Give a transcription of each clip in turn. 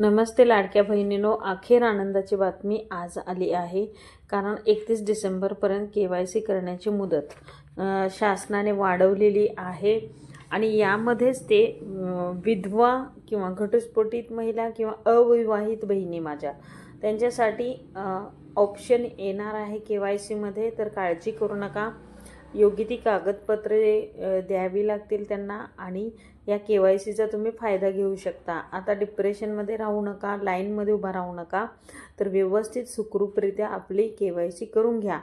नमस्ते लाडक्या बहिणीनो अखेर आनंदाची बातमी आज आली आहे. कारण एकतीस डिसेंबरपर्यंत के वाय सी करण्याची मुदत शासनाने वाढवलेली आहे. आणि यामध्येच ते विधवा किंवा घटस्फोटित महिला किंवा अविवाहित बहिणी माझ्या त्यांच्यासाठी ऑप्शन येणार आहे के वाय सीमध्ये तर काळजी करू नका. योग्य ती कागदपत्रे द्यावी लागतील त्यांना आणि या के वाय सीचा तुम्ही फायदा घेऊ शकता. आता डिप्रेशनमध्ये राहू नका लाईनमध्ये उभा राहू नका तर व्यवस्थित सुखरूपरित्या आपली के वाय सी करून घ्या.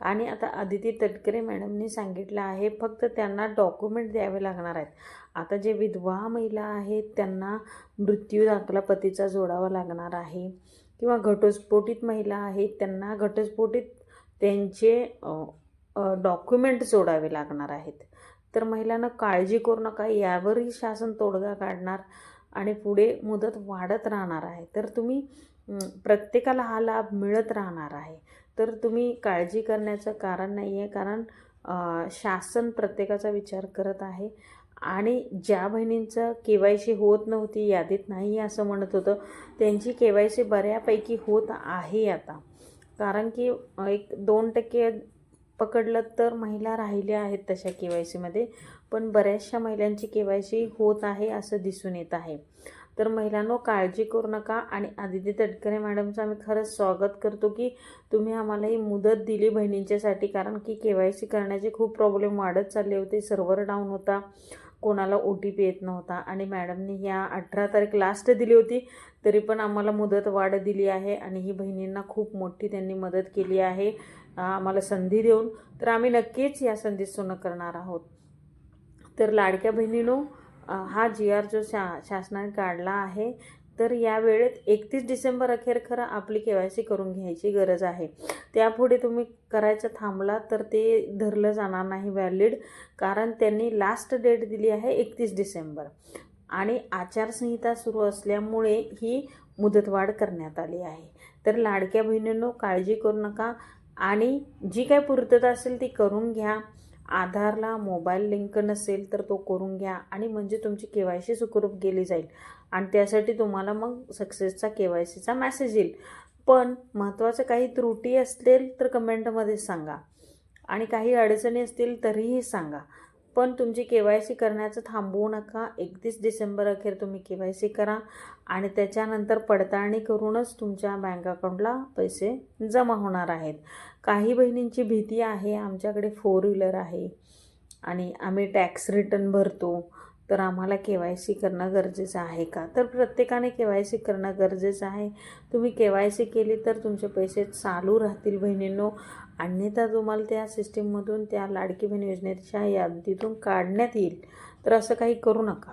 आणि आता अदिती तटकरे मॅडमनी सांगितलं आहे फक्त त्यांना डॉक्युमेंट द्यावे लागणार आहेत. आता जे विधवा महिला आहेत त्यांना मृत्यू दाखला पतीचा जोडावा लागणार आहे. किंवा घटस्फोटित महिला आहेत त्यांना घटस्फोटित त्यांचे डॉक्युमेंट जोडावे लागणार आहेत. तर महिलांना काळजी करू नका यावरही शासन तोडगा काढणार आणि पुढे मुदत वाढत राहणार आहे. तर तुम्ही प्रत्येकाला हा लाभ मिळत राहणार आहे. तर तुम्ही काळजी करण्याचं कारण नाही आहे कारण शासन प्रत्येकाचा विचार करत आहे आणि ज्या बहिणींचं के वाय सी होत नव्हती यादीत नाही असं म्हणत होतं त्यांची के वाय सी बऱ्यापैकी होत आहे आता. कारण की एक दोन टक्के पकडलं तर महिला राहिल्या आहेत तशा के वाय सीमध्ये पण बऱ्याचशा महिलांची के वाय सी होत आहे असं दिसून येत आहे. तर महिलांनो काळजी करू नका आणि आदिती तटकरे मॅडमचं आम्ही खरंच स्वागत करतो की तुम्ही आम्हाला ही मुदत दिली बहिणींच्यासाठी कारण की के वाय सी करण्याचे खूप प्रॉब्लेम वाढत चालले होते. सर्व्हर डाऊन होता कोणाला ओ टी पी येत नव्हता आणि मॅडमनी ह्या अठरा तारीख लास्ट दिली होती तरी पण आम्हाला मुदत वाढ दिली आहे आणि ही बहिणींना खूप मोठी त्यांनी मदत केली आहे. आम्हाला संधी देऊन. तर आम्ही नक्कीच या संधीत सोनं करणार आहोत. तर लाडक्या बहिणीनो हा जी आर जो शा शासनाने काढला आहे तर या वेळेत एकतीस डिसेंबर अखेर खरं आपली के वाय सी करून घ्यायची गरज आहे. त्यापुढे तुम्ही करायचं थांबला तर ते धरलं जाणार नाही व्हॅलिड कारण त्यांनी लास्ट डेट दिली आहे एकतीस डिसेंबर. आणि आचारसंहिता सुरू असल्यामुळे ही मुदतवाढ करण्यात आली आहे. तर लाडक्या बहिणींनो काळजी करू नका. आणि जी काय पूर्तता असेल ती करून घ्या. आधारला मोबाईल लिंक नसेल तर तो करून घ्या आणि म्हणजे तुमची के वाय सी सुखरूप गेली जाईल. आणि त्यासाठी तुम्हाला मग सक्सेसचा के वाय सीचा मॅसेज येईल. पण महत्त्वाचं काही त्रुटी असतील तर कमेंटमध्ये सांगा. आणि काही अडचणी असतील तरीही सांगा. पण तुमची के वाय सी करण्याचं थांबवू नका. एकतीस डिसेंबर अखेर तुम्ही के वाय सी करा आणि त्याच्यानंतर पडताळणी करूनच तुमच्या बँक अकाउंटला पैसे जमा होणार आहेत. काही बहिणींची भीती आहे आमच्याकडे फोर व्हीलर आहे आणि आम्ही टॅक्स रिटर्न भरतो. तर आम्हाला के वाय सी करणं गरजेचं आहे का? तर प्रत्येकाने के वाय सी करणं गरजेचं आहे. तुम्ही के वाय सी केली तर तुमचे पैसे चालू राहतील बहिणींनो. अन्यथा तुम्हाला त्या सिस्टीममधून त्या लाडकी बहीण योजनेच्या यादीतून काढण्यात येईल. तर असं काही करू नका.